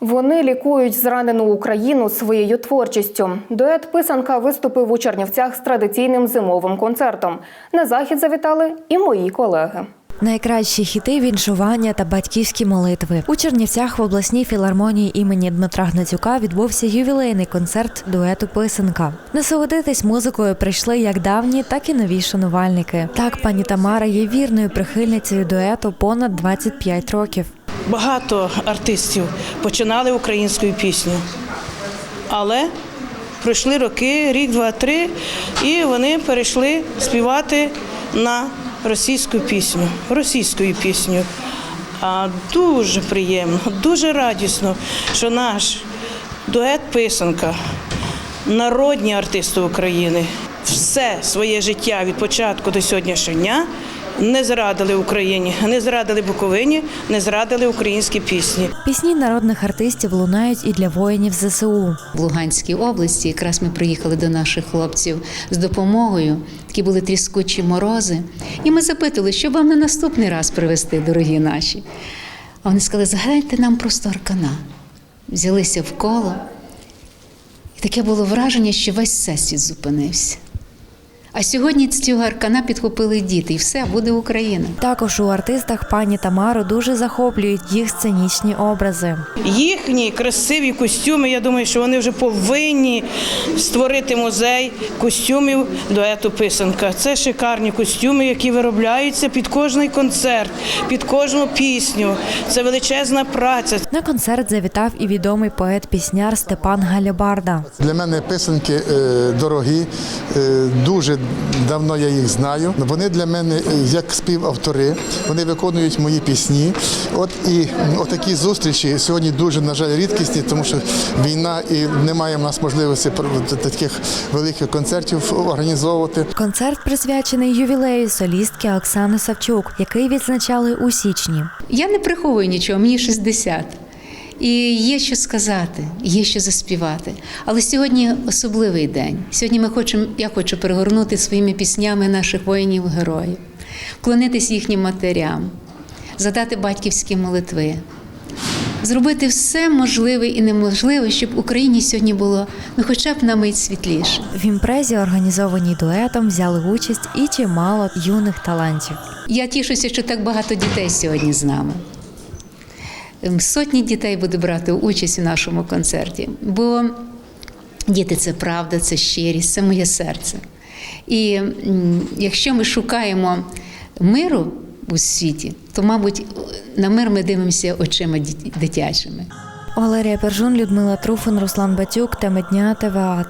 Вони лікують зранену Україну своєю творчістю. Дует писанка виступив у Чернівцях з традиційним зимовим концертом. На захід завітали і мої колеги. Найкращі хіти, віншування та батьківські молитви. У Чернівцях в обласній філармонії імені Дмитра Гнатюка відбувся ювілейний концерт дуету Писанка. Насолодитись музикою прийшли як давні, так і нові шанувальники. Так, пані Тамара є вірною прихильницею дуету понад 25 років. Багато артистів починали українською пісню, але пройшли роки, рік, два, три, і вони перейшли співати на російську пісню, російською пісню. А дуже приємно, дуже радісно, що наш дует писанка, народні артисти України, все своє життя від початку до сьогоднішнього дня не зрадили Україні, не зрадили Буковині, не зрадили українські пісні. Пісні народних артистів лунають і для воїнів ЗСУ. в Луганській області. Якраз ми приїхали до наших хлопців з допомогою. Такі були тріскучі морози. І ми запитали, що вам на наступний раз привезти, дорогі наші. А вони сказали, згадайте нам просто аркана. Взялися в коло. І таке було враження, що весь всесвіт зупинився. А сьогодні з цього аркана підхопили діти, і все, буде Україна. Також у артистах пані Тамару дуже захоплюють їх сценічні образи. Їхні красиві костюми, я думаю, що вони вже повинні створити музей костюмів дуету писанка. Це шикарні костюми, які виробляються під кожний концерт, під кожну пісню. Це величезна праця. На концерт завітав і відомий поет-пісняр Степан Галябарда. Для мене писанки е, дорогі, е, дуже давно я їх знаю. Вони для мене е, як співавтори, вони виконують мої пісні. От і отакі зустрічі сьогодні дуже, на жаль, рідкісні, тому що війна і немає в нас можливості таких великих концертів організовувати. Концерт присвячений ювілею солістки Оксани Савчук, який відзначали у січні. Я не приховую нічого, мені 60. І є що сказати, є що заспівати. Але сьогодні особливий день. Сьогодні ми хочемо, я хочу перегорнути своїми піснями наших воїнів-героїв, вклонитись їхнім матерям, задати батьківські молитви, зробити все можливе і неможливе, щоб Україні сьогодні було ну, хоча б на мить світліше. В імпрезі, організованій дуетом, взяли участь і чимало юних талантів. Я тішуся, що так багато дітей сьогодні з нами. Ем, Сотні дітей буде брати участь у нашому концерті, бо діти це правда, це щирість, це моє серце. І якщо ми шукаємо миру у світі, то, мабуть, на мир ми дивимося очима дитячими. Валерія Пержун, Людмила Труфин, Руслан Батюк, теми дня ТВА.